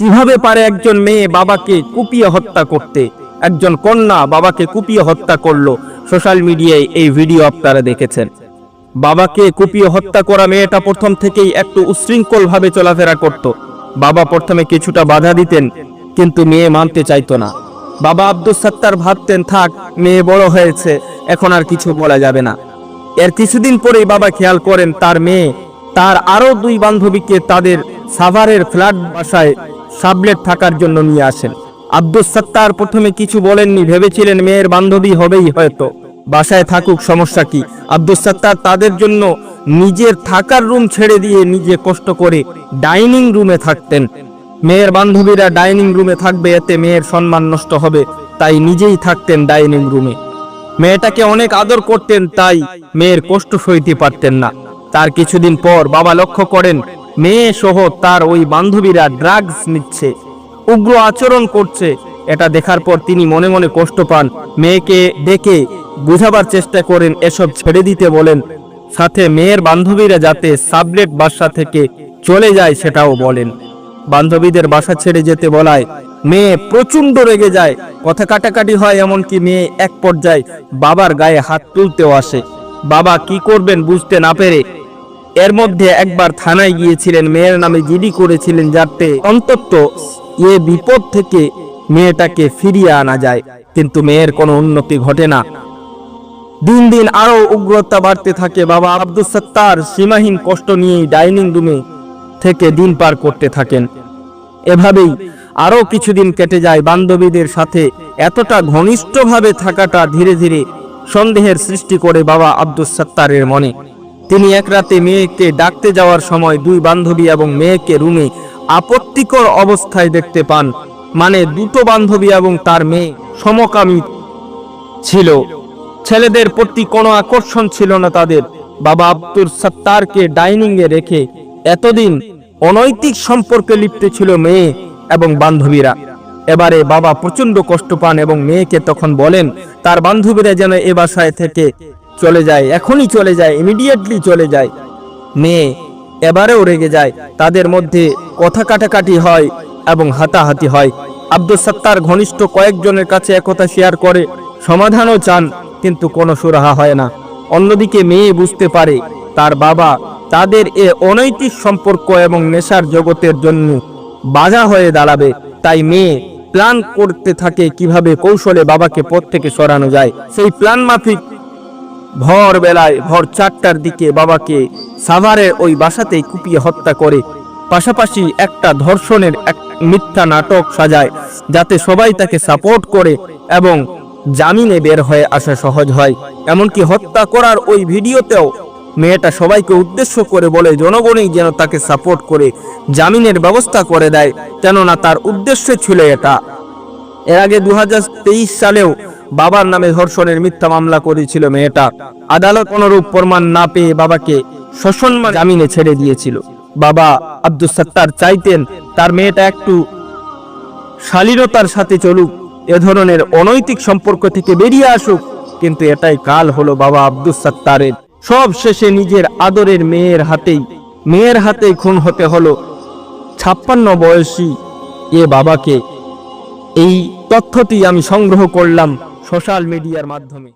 কীভাবে পারে একজন মেয়ে বাবাকে কুপিয়ে হত্যা করতে? একজন কন্যা বাবাকে কুপিয়ে হত্যা করল। সোশ্যাল মিডিয়ায় এই ভিডিও আপনারা দেখেছেন। বাবাকে কুপিয়ে হত্যা করা মেয়েটা প্রথম থেকেই একটু উশৃঙ্খল ভাবে চলাফেরা করত। বাবা প্রথমে কিছুটা বাধা দিতেন, কিন্তু মেয়ে মানতে চাইতো না। বাবা আব্দুল সত্তার ভাবতেন, থাক, মেয়ে বড় হয়েছে, এখন আর কিছু বলা যাবে না। এর কিছুদিন পরেই বাবা খেয়াল করেন, তার মেয়ে, তার আরও দুই বান্ধবীকে তাদের সাভারের ফ্ল্যাট বাসায় সাবলেট থাকার জন্য নিয়ে আসেন। আব্দুল সত্তার প্রথমে কিছু বলেননি, ভেবেছিলেন মেয়ের বান্ধবী হবেই হয়তো। বাসায় থাকুক, সমস্যা কি? আব্দুল সত্তার তাদের জন্য নিজের থাকার রুম ছেড়ে দিয়ে নিজে কষ্ট করে ডাইনিং রুমে থাকতেন। মেয়ের বান্ধবীরা ডাইনিং রুমে থাকবে, এতে মেয়ের সম্মান নষ্ট হবে, তাই নিজেই থাকতেন ডাইনিং রুমে। মেয়েটাকে অনেক আদর করতেন, তাই মেয়ের কষ্ট সইতে পারতেন না। তার কিছুদিন পর বাবা লক্ষ্য করেন মেয়ে সহ তার ওই বান্ধবীরা ড্রাগস নিচ্ছে। উগ্র আচরণ করছে। এটা দেখার পর তিনি মনে মনে কষ্ট পান। মেয়েকে ডেকে বুঝাবার চেষ্টা করেন, এসব ছেড়ে দিতে বলেন। সাথে মেয়ের বান্ধবীরা যাতে সাবলেট বাসা থেকে চলে যায় সেটাও বলেন। বান্ধবীদের বাসা ছেড়ে যেতে বলায়, মেয়ে প্রচণ্ড রেগে যায়। কথা কাটাকাটি হয় এমনকি মেয়ে এক পর্যায়ে বাবার গায়ে হাত তুলতেও আসে। বাবা কি করবেন বুঝতে না পেরে এর মধ্যে একবার থানায় গিয়েছিলেন, মেয়ের নামে জিডি করেছিলেন যাতে অন্তত এ বিপদ থেকে মেয়েটাকে ফিরিয়ে আনা যায়। কিন্তু মেয়ের কোনো উন্নতি ঘটে না। দিন দিন আরও উগ্রতা বাড়তে থাকে। বাবা আব্দুল সত্তার সীমাহীন কষ্ট নিয়েই ডাইনিং রুমে থেকে দিন পার করতে থাকেন। এভাবেই আরও কিছুদিন কেটে যায়। বান্ধবীদের সাথে এতটা ঘনিষ্ঠভাবে থাকাটা ধীরে ধীরে সন্দেহের সৃষ্টি করে বাবা আব্দুল সত্তারের মনে। তিনি এক রাতে মেয়েকে ডাকতে যাওয়ার সময় দুই বান্ধবী এবং মেয়েকে রুমে আপত্তিকর অবস্থায় দেখতে পান। মানে দুটো বান্ধবী এবং তার মেয়ে সমকামী ছিল। ছেলেদের প্রতি কোনো আকর্ষণ ছিল না তাদের। বাবা আব্দুল সত্তারকে ডাইনিং এ রেখে এতদিন অনৈতিক সম্পর্কে লিপ্ত ছিল মেয়ে এবং বান্ধবীরা। এবারে বাবা প্রচণ্ড কষ্ট পান এবং মেয়েকে তখন বলেন, তার বান্ধবীরা যেন এ বাসায় থেকে চলে যায়, এখনই চলে যায় ইমিডিয়েটলি চলে যায়। মেয়ে এবারেও রেগে যায়, তাদের মধ্যে কথা কাটাকাটি হয় এবং হাতাহাতি হয়। আব্দুল সত্তার ঘনিষ্ঠ কয়েকজনের কাছে একথা শেয়ার করে, সমাধানও চান, কিন্তু কোনো সুরাহা হয় না। অন্যদিকে মেয়ে বুঝতে পারে, তার বাবা তাদের এ অনৈতিক সম্পর্ক এবং নেশার জগতের জন্য বাজা হয়ে দাঁড়াবে, তাই মেয়ে প্ল্যান করতে থাকে কীভাবে কৌশলে বাবাকে পথ থেকে সরানো যায়। সেই প্ল্যান মাফিক ভোর বেলায় ভোর চারটার দিকে বাবাকে সাভারের ওই বাসাতেই কুপিয়ে হত্যা করে। পাশাপাশি একটা ধর্ষণের এক মিথ্যা নাটক সাজায়, যাতে সবাই তাকে সাপোর্ট করে এবং জামিনে বের হয়ে আসা সহজ হয়। এমনকি হত্যা করার ওই ভিডিওতেও মেয়েটা সবাইকে উদ্দেশ্য করে বলে, জনগণই যেন তাকে সাপোর্ট করে, জামিনের ব্যবস্থা করে দেয়। কেননা তার উদ্দেশ্য ছিল এটা। এর আগে দু হাজার তেইশ সালেও বাবার নামে ধর্ষণের মিথ্যা মামলা করেছিল মেয়েটা। আদালত কোনরূপ প্রমাণ না পেয়ে বাবাকে সসম্মান জামিনে ছেড়ে দিয়েছিল। বাবা আব্দুল সত্তার চাইতেন তার মেয়েটা একটু শালীনতার সাথে চলুক, এ ধরনের অনৈতিক সম্পর্ক থেকে বেরিয়ে আসুক, কিন্তু এটাই কাল হলো বাবা আব্দুল সত্তারের। সব শেষে নিজের আদরের মেয়ের হাতেই মেয়ের হাতেই খুন হতে হলো ছাপ্পান্ন বয়সী এ বাবাকে। এই তথ্যটি আমি সংগ্রহ করলাম সোশ্যাল মিডিয়ার মাধ্যমে।